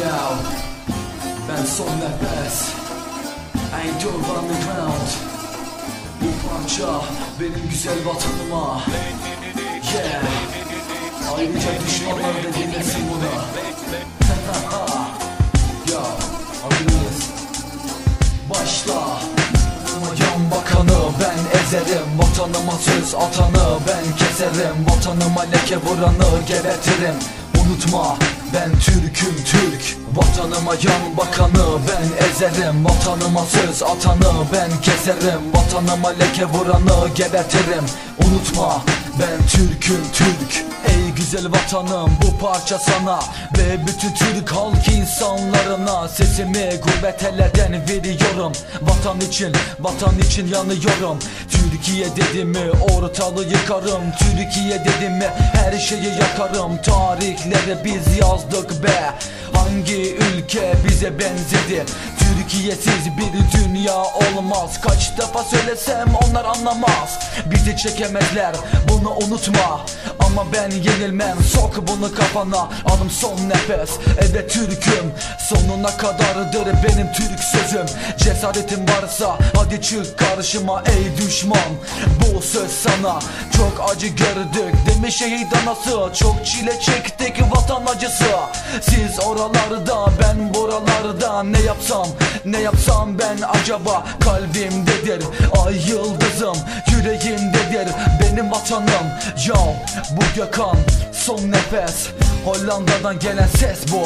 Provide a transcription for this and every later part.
Ya ben son nefes. Ain't over underground Bu parça benim güzel vatanıma. Yeah. Ayrıca düşmanlar da dinlesin bunu Ya mıyız? Başla. Yan bakanı ben ezerim. Vatanıma söz atanı ben keserim. Vatanıma leke vuranı gebertirim Unutma ben Türk'üm Türk. Vatanıma yan bakanı ben ezerim. Vatanıma söz atanı ben keserim. Vatanıma leke vuranı gebertirim. Unutma ben Türk'üm Türk. Ey güzel vatanım bu parça sana. Ve bütün Türk halk insanlarına Sesimi gurbet ellerden veriyorum. Vatan için, vatan için yanıyorum Türkiye dedim mi ortalığı yıkarım. Türkiye dedim mi her şeyi yakarım. Tarihleri biz yazdık be. Hangi ülke bize benzedi? Türkiye'siz bir dünya olmaz. Kaç defa söylesem onlar anlamaz. Bizi çekemezler bunu unutma Ama ben yenilmem. Sok bunu kafana. Alım son nefes. Evet Türk'üm. Sonuna kadardır benim Türk sözüm. Cesaretin varsa hadi çık karşıma ey düşman. Bu söz sana. Çok acı gördük. Demiş şehit anası? Çok çile çektik vatan acısı. Siz oralarda ben buralarda. Ne yapsam ne yapsam ben acaba? Kalbimdedir ay yıldızım Yüreğimdedir benim vatanım. Yo bu Gökhan son nefes. Hollanda'dan gelen ses bu.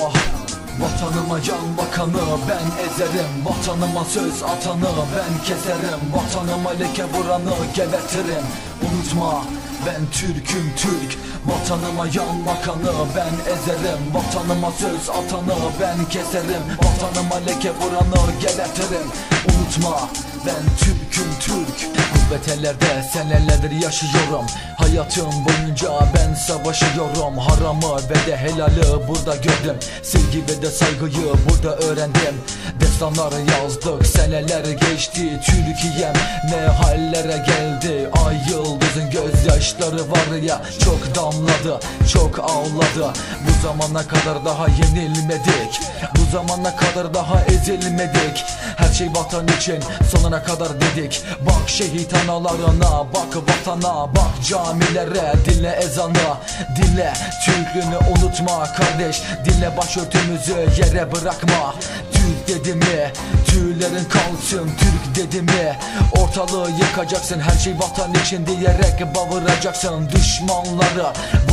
Vatanıma yan bakanı ben ezerim. Vatanıma söz atanı ben keserim. Vatanıma leke vuranı gebertirim. Unutma ben Türk'üm Türk Vatanıma yan bakanı ben ezerim. Vatanıma söz atanı ben keserim. Vatanıma leke vuranı gebertirim. Unutma ben Türk'üm Türk. Gurbet ellerde senelerdir yaşıyorum. Hayatım boyunca ben savaşıyorum. Haramı ve de helali burada gördüm. Sevgi ve de saygıyı burada öğrendim. Destanlar yazdık seneler geçti Türkiye'm. Ne hallere geldi Ay gözyaşları var ya Çok damladı çok ağladı. Bu zamana kadar daha yenilmedik. Bu zamana kadar daha ezilmedik. Her şey vatan için sonuna kadar dedik. Bak şehit analarına bak vatana Bak camilere. Dinle ezanı Dinle Türklüğünü unutma kardeş. Dinle başörtümüzü yere bırakma. Türk dedi mi? Tüylerin kalsın Türk dedi mi? Ortalığı yıkacaksın Her şey vatan için diyerek bağıracaksın Düşmanları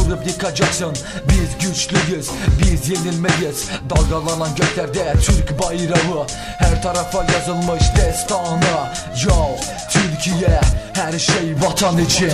vurup yıkacaksın. Biz güçlüyüz biz yenilmeyiz. Dalgalanan göklerde Türk bayrağı. Her tarafa yazılmış destanı. Yo Türkiye her şey vatan için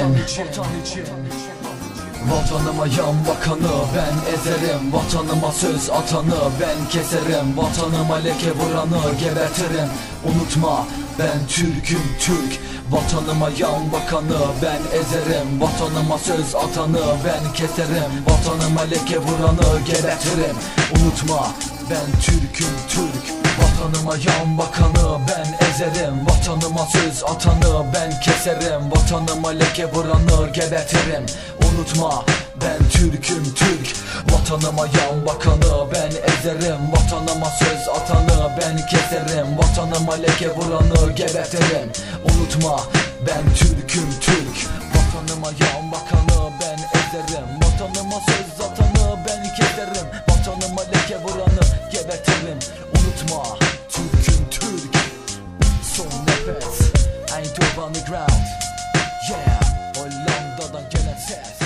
Vatanıma yan bakanı ben ezerim Vatanıma söz atanı ben keserim. Vatanıma leke vuranı gebertirim. Unutma ben Türk'üm Türk. Vatanıma yan bakanı ben ezerim. Vatanıma söz atanı ben keserim. Vatanıma leke vuranı gebertirim. Unutma ben Türk'üm Türk. Vatanıma yan bakanı ben ezerim. Vatanıma söz atanı ben keserim. Vatanıma leke vuranı gebertirim Unutma ben Türk'üm Türk. Vatanıma yan bakanı ben ezerim. Vatanıma söz atanı ben keserim. Vatanıma leke vuranı gebertirim. Unutma ben Türk'üm Türk. Vatanıma yan bakanı ben ezerim. Vatanıma söz atanı ben keserim. Vatanıma leke vuranı gebertirim. Unutma Türk'üm Türk. Son nefes Ain't over underground Yeah Hollanda'dan gelen ses